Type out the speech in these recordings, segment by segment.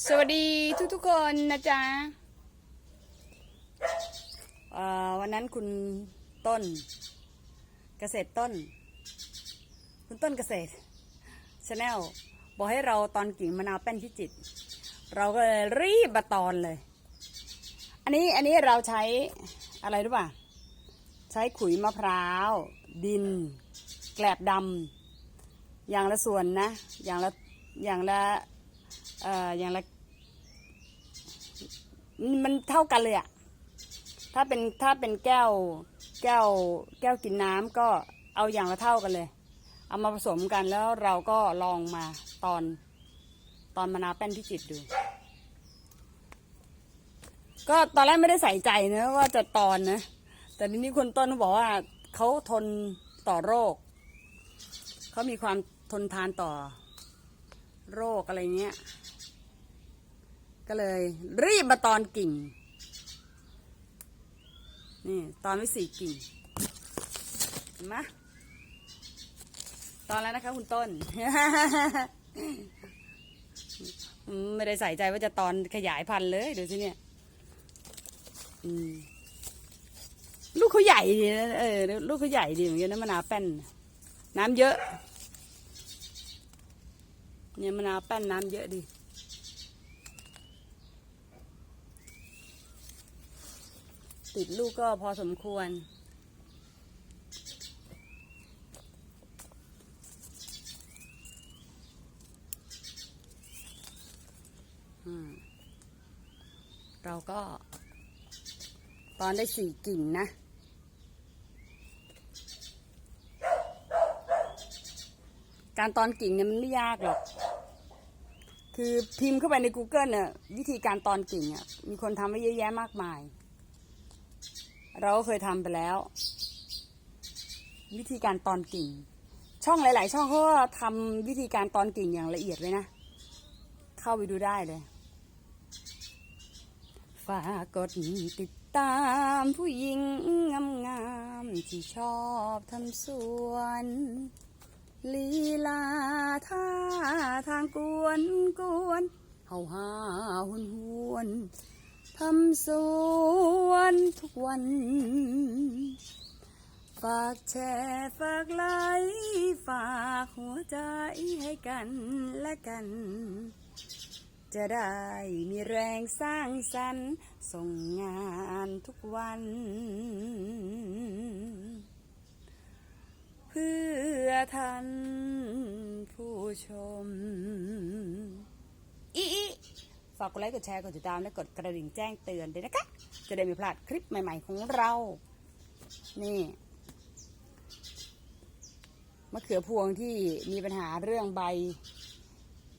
สวัสดีทุกทุกๆคนนะจ๊ะวันนั้นคุณต้น เกษตรต้น คุณต้นเกษตรชาแนลบอกให้เราตอนกิ่งมะนาวแป้นพิจิต เราก็เลยรีบมาตอนเลย อันนี้อันนี้เราใช้อะไรรู้ป่ะ ใช้ขุยมะพร้าว ดิน แกลบดำอย่างละส่วนนะ อย่างละอย่างละ เอ่ออย่างละมันเท่ากันเลยอะถ้าเป็นถ้าเป็นแก้วแก้วแก้วกินน้ำก็เอาอย่างละเท่ากันเลย เอามาผสมกันแล้วเราก็ลองมาตอนตอนมะนาวแป้นพิจิตรดู ก็ตอนแรกไม่ได้ใส่ใจนะว่าจะตอนนะ แต่ทีนี้คนต้นเขาบอกว่าเขาทนต่อโรค เขามีความทนทานต่อ โรคอะไรเงี้ย ก็เลย รีบมาตอนกิ่ง นี่ ตอนไว้สี่กิ่ง เห็นไหมตอนแล้วนะคะ คุณต้น ไม่ได้ใส่ใจว่าจะตอนขยายพันธุ์เลยดูสิเนี่ยลูกเขาใหญ่ดีนะเออ ลูกเขาใหญ่ดีเหมือนกันนะมะนาวแป้น น้ำเยอะ เนี่ยมะนาวแป้นน้ำเยอะดีติดลูกก็พอสมควร เราก็ตอนได้สี่กิ่งนะ การตอนกิ่งเนี่ยมันไม่ยากหรอก คือพิมพ์เข้าไปใน Google เนี่ยวิธีการตอนกิ่งอะมีคนทำไว้เยอะแยะมากมาย เราก็เคยทำไปแล้ว วิธีการตอนกิ่ง ช่องหลาย ๆ ช่องเขาก็ทำวิธีการตอนกิ่งอย่างละเอียดเลยนะ เข้าไปดูได้เลยฝากกดติดตามผู้หญิงงามๆที่ชอบทำสวน ลีลาท่าทางกวนกวนเฮาหาหุนหวนทำสวนทุกวัน ฝากแชร์ฝากไลค์ฝากหัวใจให้กันและกัน จะได้มีแรงสร้างสรรค์ส่งงานทุกวัน เพื่อท่านผู้ชมอีอีฝากกดไลค์ กดแชร์ กดติดตาม และกดกระดิ่งแจ้งเตือนด้วยนะคะ จะได้ไม่พลาดคลิปใหม่ ๆ ของเรา นี่มะเขือพวงที่มีปัญหาเรื่องใบ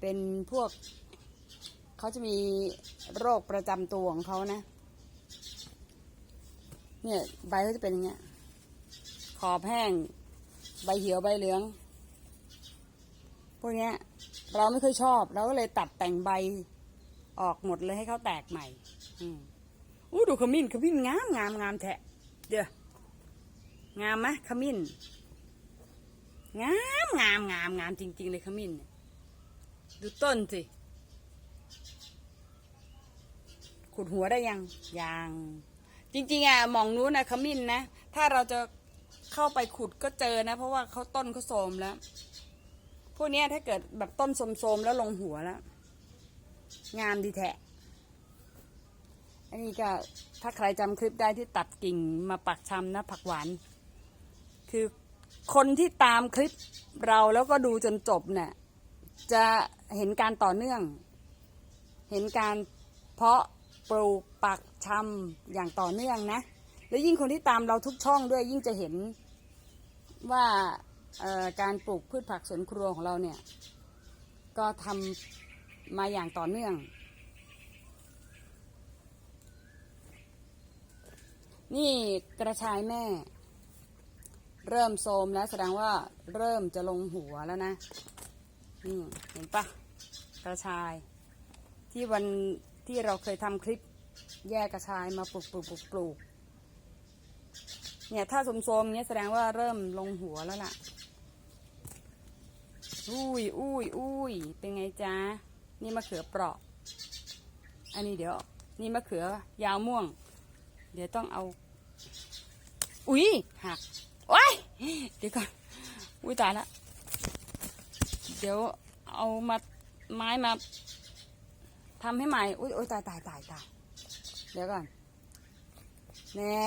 เป็นพวก เขาจะมีโรคประจำตัวของเขานะ เนี่ย ใบเขาจะเป็นอย่างเงี้ยขอบแห้ง ใบเหี่ยวใบเหลือง พวกนี้เราไม่เคยชอบ เราก็เลยตัดแต่งใบออกหมดเลยให้เขาแตกใหม่ อืมอู้ดูขมิ้นขมิ้นงามงามงามแทะ เดี๋ยวงามไหมขมิ้น งามงามงามงามจริง ๆ เลยขมิ้นเนี่ยดูต้นสิ ขุดหัวได้ยัง ยัง จริง ๆอะมองนู้นนะขมิ้นนะ ถ้าเราจะ เข้าไปขุดก็เจอนะ เพราะว่าเขาต้นเขาโทรมแล้ว พวกนี้ถ้าเกิดแบบต้นโทรมๆแล้วลงหัวแล้ว งามดีแทะ อันนี้ก็ถ้าใครจำคลิปได้ที่ตัดกิ่งมาปักชำนะผักหวาน คือคนที่ตามคลิปเราแล้วก็ดูจนจบเนี่ยจะเห็นการต่อเนื่อง เห็นการเพาะปลูกปักชำอย่างต่อเนื่องนะ แล้วยิ่งคนที่ตามเราทุกช่องด้วยยิ่งจะเห็น ว่าการปลูกพืชผักสวนครัวของเราเนี่ย ก็ทำมาอย่างต่อเนื่อง นี่กระชายแม่ เริ่มโทมแล้วแสดงว่าเริ่มจะลงหัวแล้วนะนี่เห็นปะกระชาย ที่วันที่เราเคยทำคลิปแยกกระชายมาปลูกปลูกปลูกปลูก เนี่ย ถ้าโสมเนี้ยแสดงว่าเริ่มลงหัวแล้วล่ะ อุ้ยอุ้ยอุ้ยเป็นไงจ๊ะ นี่มะเขือเปราะ อันนี้เดี๋ยว นี่มะเขือยาวม่วง เดี๋ยวต้องเอา อุ๊ยหักว้ย เดี๋ยวก่อน อุ้ยตายละ เดี๋ยวเอามาไม้มาทำให้ใหม่ อุ้ยอุ้ยตายตายตายตาย เดี๋ยวก่อน แน่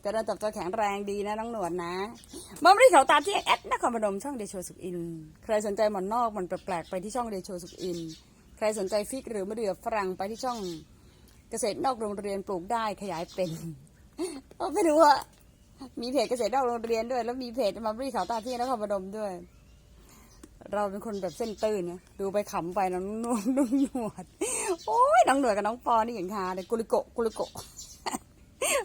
เจะริ่มตับตัวแข็งแรงดีนะน้องหนวดนะบอมรีเขาตามที่แอดนครพนมช่องเดโชสุกอิน ใครสนใจหมอนนอกหมันแปลกๆไปที่ช่องเดโชสุกอิน ใครสนใจฟิกหรือมะเดื่อฝรั่งไปที่ช่องเกษตรนอกโรงเรียนปลูกได้ขยายเป็นเอาไม่รู้อะมีเพจเกษตรนอกโรงเรียนด้วย แล้วมีเพจมารีเขาตาที่นครพนมด้วย เราเป็นคนแบบเส้นตื้นนะดูไปขำไปน้องนุ่งหนวดโอ้ยน้องหนวดกับน้องปอนี่อย่างฮาเลยกุลิโกกุลิโก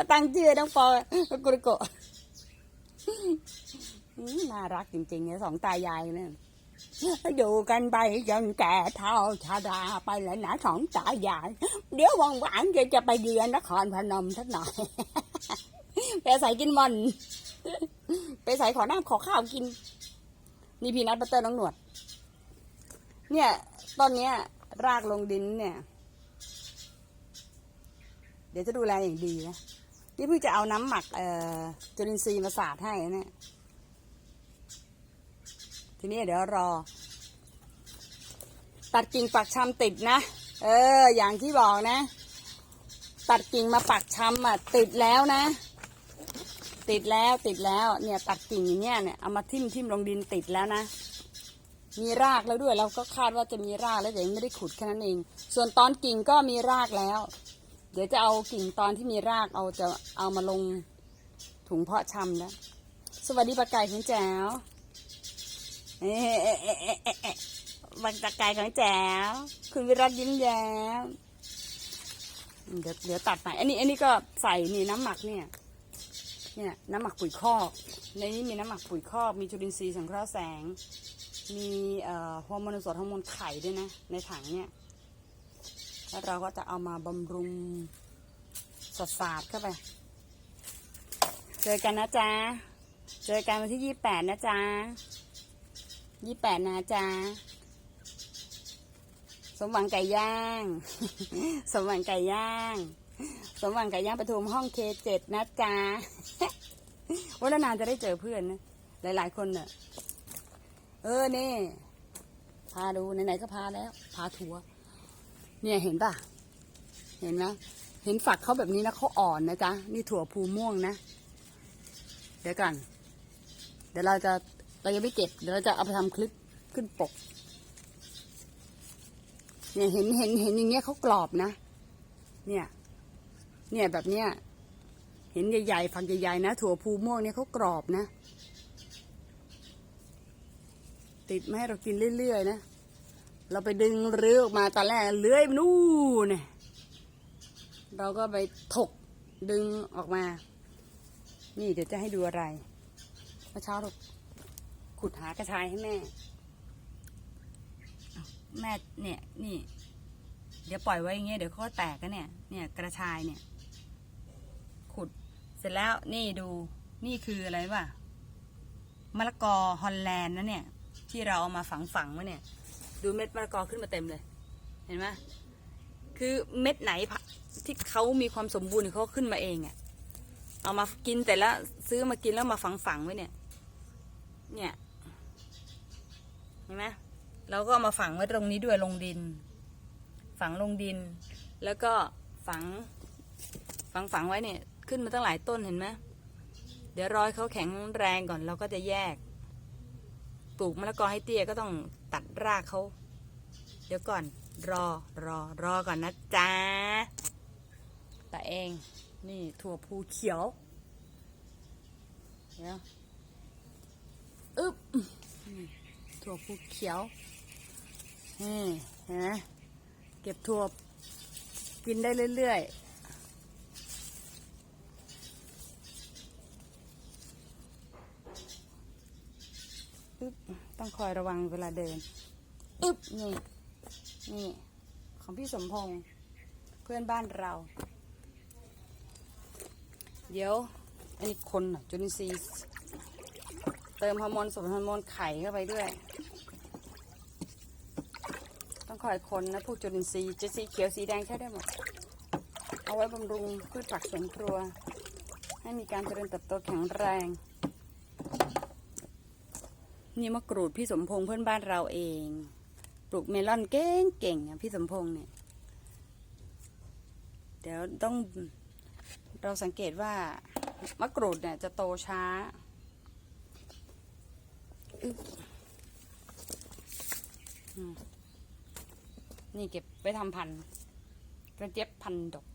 ะตั้งชื่อน้องปอกุลิโกะน่ารักจริงๆเนี่ยสองตายายเนี่ยอยู่กันไปจนแก่เท่าชาดาไปแล้วนะสองตายาย เดี๋ยวว่างๆจะจะไปเยือนนครพนมสักหน่อยไปใส่กินมันไปใส่ขอน้ำขอข้าวกิน นี่พีนัทบัตเตอร์น้องหนวด เนี่ยตอนเนี้ย รากลงดินเนี่ย เดี๋ยวจะดูแลอย่างดีนะ นี่เพิ่งจะเอาน้ำหมักเอ่อจุลินทรีย์มาสาดให้นะเนี่ยทีนี้เดี๋ยวรอ ตัดกิ่งปักชำติดนะ เออ อย่างที่บอกนะ ตัดกิ่งมาปักชำอะ ติดแล้วนะ ติดแล้วติดแล้ว เนี่ย ตัดกิ่งอย่างเนี้ยเนี่ยเอามาทิ่มทิ่มลงดินติดแล้วนะมีรากแล้วด้วยเราก็คาดว่าจะมีรากแล้วแต่ยังไม่ได้ขุดแค่นั้นเอง ส่วนตอนกิ่งก็มีรากแล้ว เดี๋ยวจะเอากิ่งตอนที่มีรากเอาจะเอามาลงถุงเพาะชำแล้ว สวัสดีปลาไก่ของแจ๋วเอ๊ะเอ๊ะเอ๊ะเอ๊ะเออปลาไก่ของแจ๋วคุณวิรัตยิ้มแย้มเดี๋ยวเดี๋ยวตัดใหม่อันนี้ อันนี้ก็ใส่นี่น้ำหมักเนี่ย เนี่ยน้ำหมักปุ๋ยคอกในนี้มีน้ำหมักปุ๋ยคอกมีจุลินทรีย์สังเคราะห์แสง มีเอ่อฮอร์โมนสดฮอร์โมนไข่ด้วยนะ ในถังเนี่ย แล้วเราก็จะเอามาบำรุงสดสาดเข้าไป เจอกันนะจ๊ะ เจอกันวันที่ยี่แปดนะจ๊ะยี่แปดนะจ๊ะ สมหวังไก่ย่าง สมหวังไก่ย่าง สมหวังไก่ย่างปทุมห้องเคเจ็ดนะจ๊ะวันนานจะได้เจอเพื่อนนะ หลาย ๆ คนเน่ะเออ นี่ พาดูไหนๆก็พาแล้ว พาทัวร์ เนี่ยเห็นป่ะ เห็นไหมเห็นฝักเขาแบบนี้นะเขาอ่อนนะจ๊ะ นี่ถั่วภูม่วงนะ เดี๋ยวก่อน เดี๋ยวเราจะเรายังไม่เก็บ เดี๋ยวเราจะเอาไปทำคลิปขึ้นปก เนี่ยเห็นเห็นเห็นอย่างเงี้ยเขากรอบนะ เนี่ย เนี่ยแบบเนี้ย เห็นใหญ่ๆฝักใหญ่ๆนะถั่วภูม่วงเนี่ยเขากรอบนะ ติดมาให้เรากินเรื่อยๆนะ เราไปดึงเรือออกมาตอนแรกเลื้อยนู่นเนี่ยเราก็ไปถกดึงออกมา นี่เดี๋ยวจะให้ดูอะไรเมื่อเช้าเราขุดหากระชายให้แม่ แม่เนี่ย นี่ เดี๋ยวปล่อยไว้อย่างเงี้ยเดี๋ยวเขาแตกกันเนี่ย เนี่ย กระชายเนี่ย ขุดเสร็จแล้วนี่ดู นี่คืออะไรวะมะละกอฮอลแลนด์นะเนี่ย ที่เราเอามาฝังฝังไว้เนี่ย ดูเม็ดมะละกอขึ้นมาเต็มเลย เห็นไหมคือเม็ดไหนที่เขามีความสมบูรณ์เขาขึ้นมาเองอะ่ะเอามากินแต่ละซื้อมากินแล้วมาฝังฝังไว้เนี่ย เนี่ยเห็นไหมเราก็เอามาฝังไว้ตรงนี้ด้วยลงดิน ฝังลงดิน แล้วก็ฝัง ฝังฝังไว้เนี่ย ขึ้นมาตั้งหลายต้นเห็นไหมเดี๋ยวรอยเขาแข็งแรงก่อนเราก็จะแยก ปลูกมะละกอให้เตี้ยก็ต้องตัดรากเขา เดี๋ยวก่อน รอรอรอก่อนนะจ๊ะแต่เอง นี่ถั่วพูเขียวเดี๋ยวอึ๊บถั่วพูเขียว นี่เห็นไหมเก็บถั่วกินได้เรื่อยๆอึ๊บ ต้องคอยระวังเวลาเดิน อึ๊บนี่นี่ ของพี่สมพงษ์เพื่อนบ้านเรา เดี๋ยว อันนี้คนน่ะจุลินทรีย์เติมฮอร์โมนสมฮอร์โมนไข่เข้าไปด้วย ต้องคอยคนนะพวกจุลินทรีย์จะสีเขียวสีแดงใช้ได้หมด เอาไว้บำรุงพืชผักสวนครัว ให้มีการเจริญเติบโตแข็งแรง นี่มะกรูดพี่สมพงษ์เพื่อนบ้านเราเอง ปลูกเมลอนเก่งเก่งๆอะพี่สมพงษ์เนี่ย เดี๋ยวต้องเราสังเกตว่ามะกรูดเนี่ยจะโตช้าอนี่เก็บไว้ทำพันกระเจี๊ยบพันดก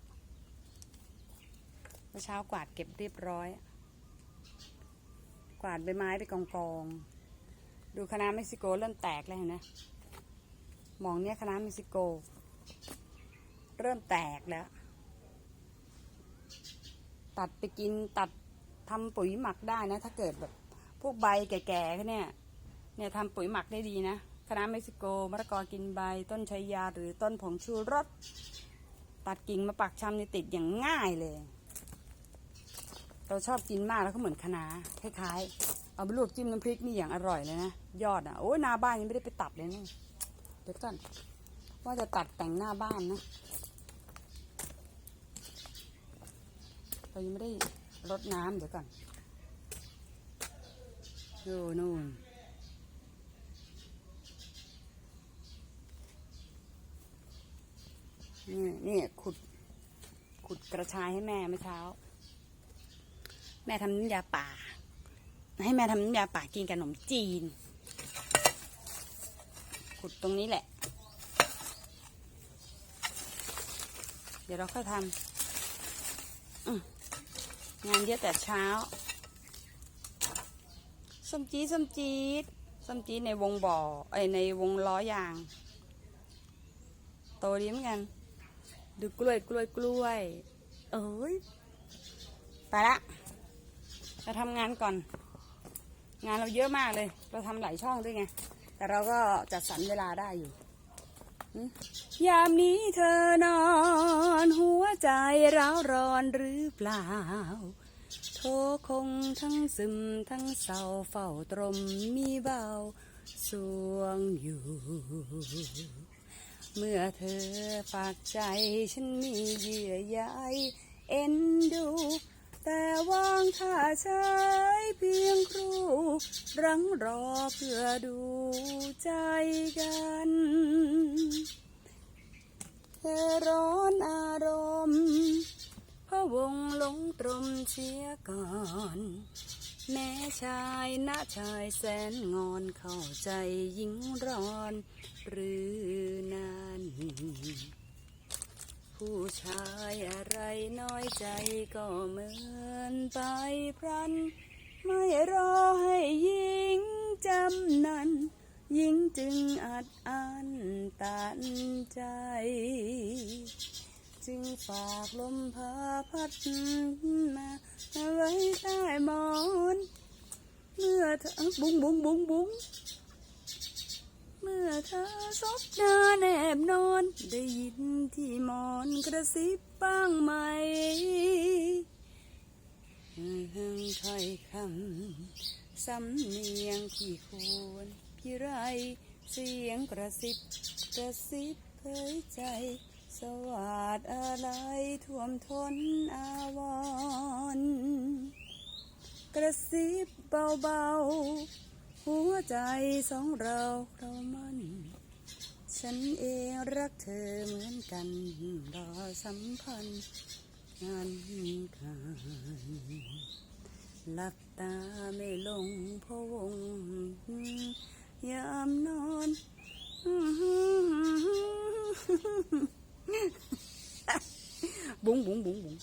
เมื่อเช้ากวาดเก็บเรียบร้อย กวาดใบไม้ไปกองกอง ดูคณะเม็กซิโกเริ่มแตกแล้วเห็นไหมมองเนี้ยคณะเม็กซิโก เริ่มแตกแล้ว ตัดไปกินตัดทำปุ๋ยหมักได้นะ ถ้าเกิดแบบพวกใบแก่ๆเขาเนี่ย เนี่ยทำปุ๋ยหมักได้ดีนะคณะเม็กซิโกมะละกอกินใบ ต้นชายาหรือต้นผงชูรสตัดกิ่งมาปักชำนี่ติดอย่างง่ายเลย เราชอบกินมากแล้วก็เหมือนคะน้าคล้ายๆ เอาไปลวกจิ้มน้ำพริกนี่อย่างอร่อยเลยนะ ยอดอะ โอ้ยหน้าบ้านยังไม่ได้ไปตัดเลยนะเดี๋ยวก่อนว่าจะตัดแต่งหน้าบ้านนะเรายังไม่ได้รดน้ำเดี๋ยวก่อนดูนู่นนี่นี่ขุด ขุดกระชายให้แม่เมื่อเช้า แม่ทำน้ำยาป่า ให้แม่ทำน้ำยาป่ากินกับขนมจีน ขุดตรงนี้แหละ เดี๋ยวเราค่อยทำงานเยอะแต่เช้าส้มจีส้มจีดส้มจีดในวงบ่อไอในวงล้อยาง โตดีเหมือนกัน ดูกล้วยกล้วยกล้วย เอ้ยไปละเราทำงานก่อน งานเราเยอะมากเลย เราทำหลายช่องด้วยไง แต่เราก็จัดสรรเวลาได้อยู่ ยามนี้เธอนอน หัวใจร้าวร้อนหรือเปล่า โทคงทั้งซึมทั้งเศร้าเฝ้าตรมมีเบาสวงอยู่ เมื่อเธอฝากใจฉันมีเยื่อใยเอ็นดู แต่วางท่าใช้เพียงครูรังรอเพื่อดูใจกันเธอร้อนอารมณ์พะวงลงตรมเสียก่อนแม่ชายนะชายแสนงอนเข้าใจยิ่งร้อน หรือนาน ผู้ชายอะไรน้อยใจก็เหมือนไปพรัน ไม่รอให้หญิงจำนันหญิงจึงอัดอันตันใจ จึงฝากลมพาพัดมาไว้ใต้หมอน เมื่อเธอบุ้งบุ้งบุ้งบุ้ง เมื่อเธอซบหน้าแนบนอน ได้ยินที่หมอนกระซิบบ้างไหมถ้อยคำสำเนียงที่ควรพี่ไร เสียงกระซิบกระซิบเผยใจ สวาดอะไรท่วมทนอาวรกระซิบเบาๆ หัวใจสองเราเรามัน ฉันเองรักเธอเหมือนกัน รอสัมพันธ์งานกันหลับตาไม่ลงพะวง ยามนอนบุ้งบุ้งบุ้งบุ้ง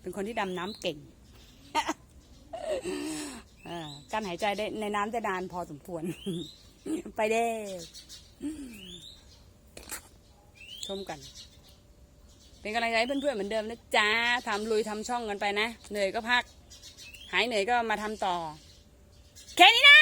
เป็นคนที่ดำน้ำเก่ง การหายใจได้ในน้ำจะนานพอสมควร ไปเด้ชมกัน เป็นกำลังใจเพื่อนๆเหมือนเดิมนะจ้าทำลุยทำช่องกันไปนะ เหนื่อยก็พัก หายเหนื่อยก็มาทำต่อ แค่นี้นะ